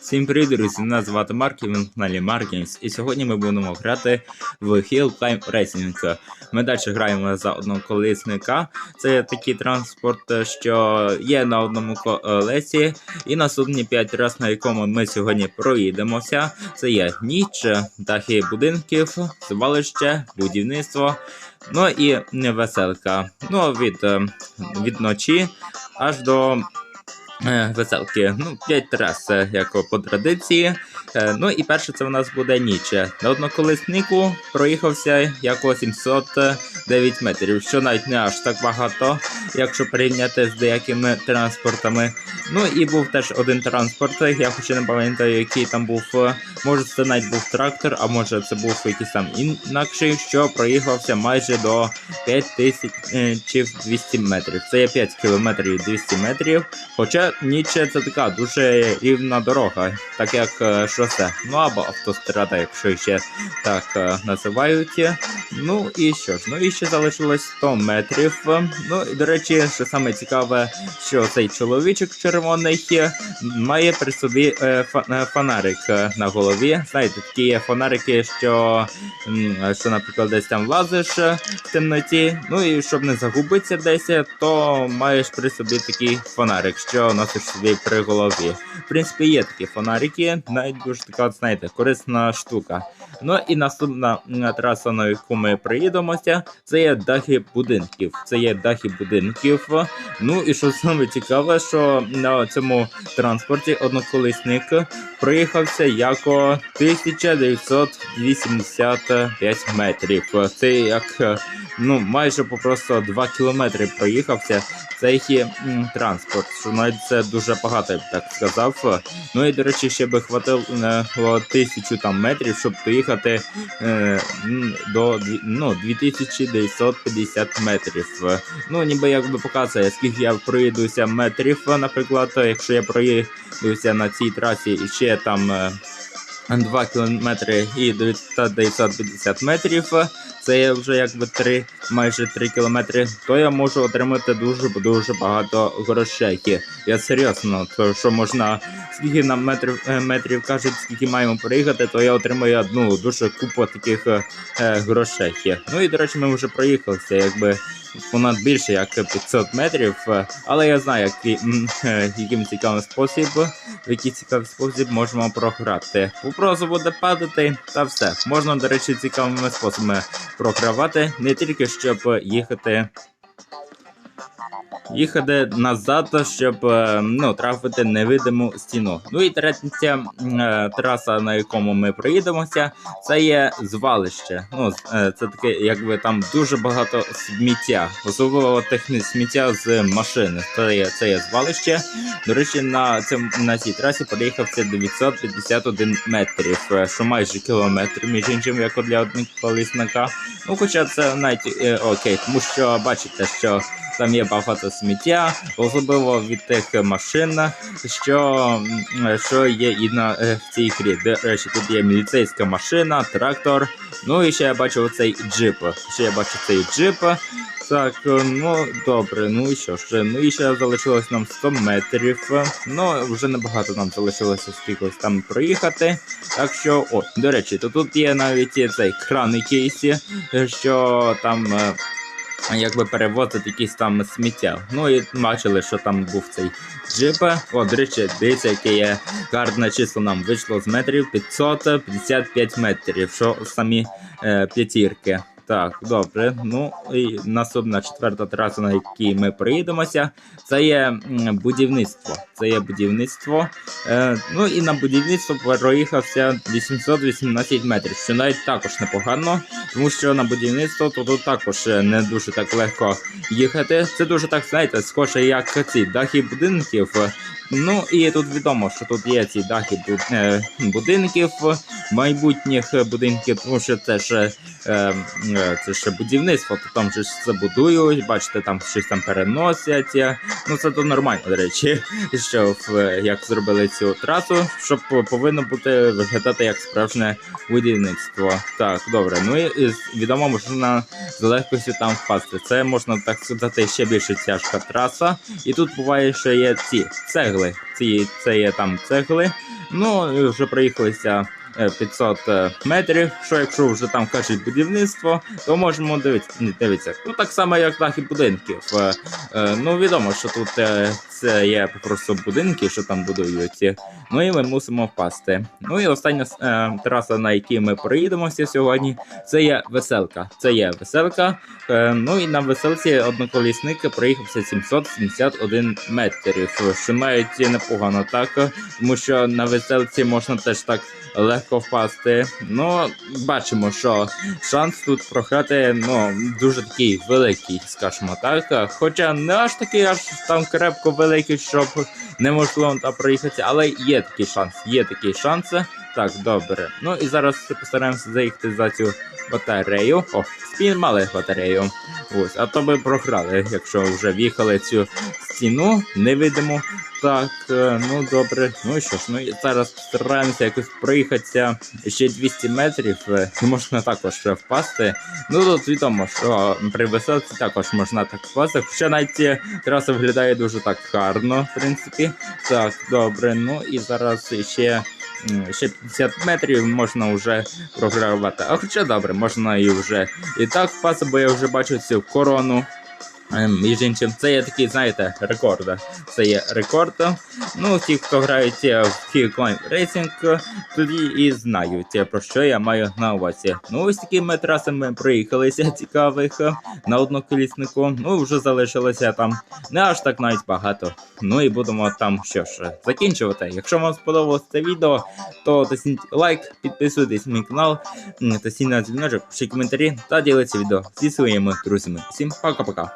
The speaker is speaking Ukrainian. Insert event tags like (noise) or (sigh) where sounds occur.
Всім привіт, друзі! Мене звати Марк і ви на каналі Маркінс. І сьогодні ми будемо грати в Hill Climb Racing. Ми далі граємо за одного колесника. Це такий транспорт, що є на одному колесі. І наступні 5 разів, на якому ми сьогодні проїдемося. Це є ніч, дахи будинків, звалище, будівництво. Ну і веселка. Ну, від, е, від ночі аж до Веселки, ну, п'ять раз, е, як по традиції. Е, Ну і перше це у нас буде ніч. На одноколеснику проїхався як 709 метрів, що навіть не аж так багато, якщо порівняти з деякими транспортами. Ну і був теж один транспорт, я хоч не пам'ятаю, який там був. Може це навіть був трактор, а може це був якийсь там інакший, що проїхався майже до 5200 метрів. Це є 5 кілометрів 200 метрів. Хоча ніч це така дуже рівна дорога, так як е, шосе. Ну або автострада, якщо ще так е, називають. Ну і що ж, ну і ще залишилось 100 метрів. Ну і до речі, що саме цікаве, що цей чоловічок червоний е, має при собі е, е, фонарик е, на голові. Знаєте, такі фонарики, що, що наприклад, десь там лазиш в темноті. Ну і щоб не загубитися десь, то маєш при собі такий фонарик, що носиш собі при голові. В принципі, є такі фонарики, навіть дуже така, знаєте, корисна штука. Ну і наступна траса, на яку ми приїдемося, це є дахи будинків. Це є дахи будинків. Ну і що саме цікаве, що на цьому транспорті одноколісник проїхався яко 1985 метрів. Це як е, ну майже попросту 2 кілометри проїхався цей транспорт. Що навіть це дуже багато, я б так сказав. Ну і до речі, ще би хватило тисячу там метрів, щоб доїхати е, до ну, 2950 метрів. Ну, ніби якби показує, скільки я проїдуся метрів, наприклад, якщо я проїдуся на цій трасі і ще там. е, 2 кілометри і 950 метрів. Це є вже якби 3, майже 3 кілометри, то я можу отримати дуже дуже багато грошей. Я серйозно, то що можна скільки нам метрів е, метрів кажуть, скільки маємо проїхати, то я отримую одну дуже купу таких е, грошей. Ну і до речі, ми вже проїхалися, якби понад більше як 500 метрів. е, Але я знаю, м, е, яким цікавим спосіб, в який цікавий спосіб можемо програти. Попросу буде падати, та все. Можна, до речі, цікавими способами програвати, не тільки щоб їхати. Їхати назад, щоб е, ну, трафити невидиму стіну. Ну і третя е, траса, на якому ми проїдемося, це є звалище. Ну, е, це таке, якби там дуже багато сміття, особливо техні сміття з машини. Це є, це є звалище. До речі, на цьому на цій трасі проїхався 951 метрів, що майже кілометр, між іншим, як для одноколісника. Ну, хоча це навіть е, окей, тому що бачите, що там є багато сміття, особливо від тих машин, що, що є і на е, в цій грі. До речі, тут є міліцейська машина, трактор. Ну і ще я бачу цей джип. Ще я бачу цей джип. Так, е, ну добре, ну і що ж, ну і ще залишилось нам 100 метрів. Ну, вже небагато нам залишилося скількось там проїхати. Так що, о, до речі, то тут є навіть цей кран якийсь, е, що там. Якби перевозити якісь там сміття. Ну і бачили, що там був цей джип. О, до речі, дивіться, яке є гарне число нам вийшло з метрів 555 метрів, що самі е, п'ятірки. Так, добре. Ну і наступна четверта траса, на якій ми приїдемося, це є будівництво. Це є будівництво. Е, ну і на будівництво проїхався 818 метрів, що навіть також непогано, тому що на будівництво то тут також е, не дуже так легко їхати. Це дуже так, знаєте, схоже, як ці дахи будинків. Ну і тут відомо, що тут є ці дахи е, будинків, майбутніх будинків, тому що це ж е, це ж будівництво, то там же це бачите, там щось там переносять. Ну це то нормально, до речі, (laughs) що в, як зробили цю трасу, щоб повинно бути виглядати як справжнє будівництво. Так, добре. Ну і, відомо можна з легкостю там впасти. Це можна так сказати ще більше тяжка траса. І тут буває, що є ці цегли. Ці, це є там цегли. Ну, вже проїхалися 500 е, метрів. Що якщо вже там кажуть будівництво, то можемо дивитися. Ну так само, як дахи будинків. Е, е, Ну відомо, що тут е, це є просто будинки, що там будуються. Ну і ми мусимо впасти. Ну і остання е, траса, на якій ми проїдемося сьогодні, це є веселка. Це є веселка. Е, ну і на веселці одноколісник проїхався 771 метрів, що навіть непогано так, тому що на веселці можна теж так легко впасти. Ну, бачимо, що шанс тут програти ну, дуже такий великий, скажімо так. Хоча не аж такий, аж там крепко великий, щоб неможливо там проїхати, але є такий шанс, є такий шанс. Так, добре. Ну і зараз постараємося заїхати за цю батарею. О, спіймали батарею. Ось, а то би програли, якщо вже в'їхали цю стіну невидиму. Так, е, ну добре. Ну що ж, ну зараз постараємося якось проїхатися ще 200 метрів. е, можна також впасти. Ну тут відомо, що при висоті також можна так впасти. Хоча навіть траса виглядає дуже так гарно, в принципі. Так, добре. Ну і зараз ще. Ще 50 метрів можна вже програвати. А хоча добре, можна і вже і так впасти, бо я вже бачу цю корону. Ем, Між іншим, це є такий, знаєте, рекорд. Це є рекорд. Ну, ті, хто грають е, в Keycoin Racing, тоді і знають, е, про що я маю на увазі. Ну, ось такими трасами проїхалися цікавих е, на одноколіснику. Ну, вже залишилося там не аж так навіть багато. Ну і будемо там що ж закінчувати. Якщо вам сподобалось це відео, то тисніть лайк, підписуйтесь на мій канал, тисніть на дзвіночок, пишіть коментарі та діліться відео зі своїми друзями. Всім пока-пока.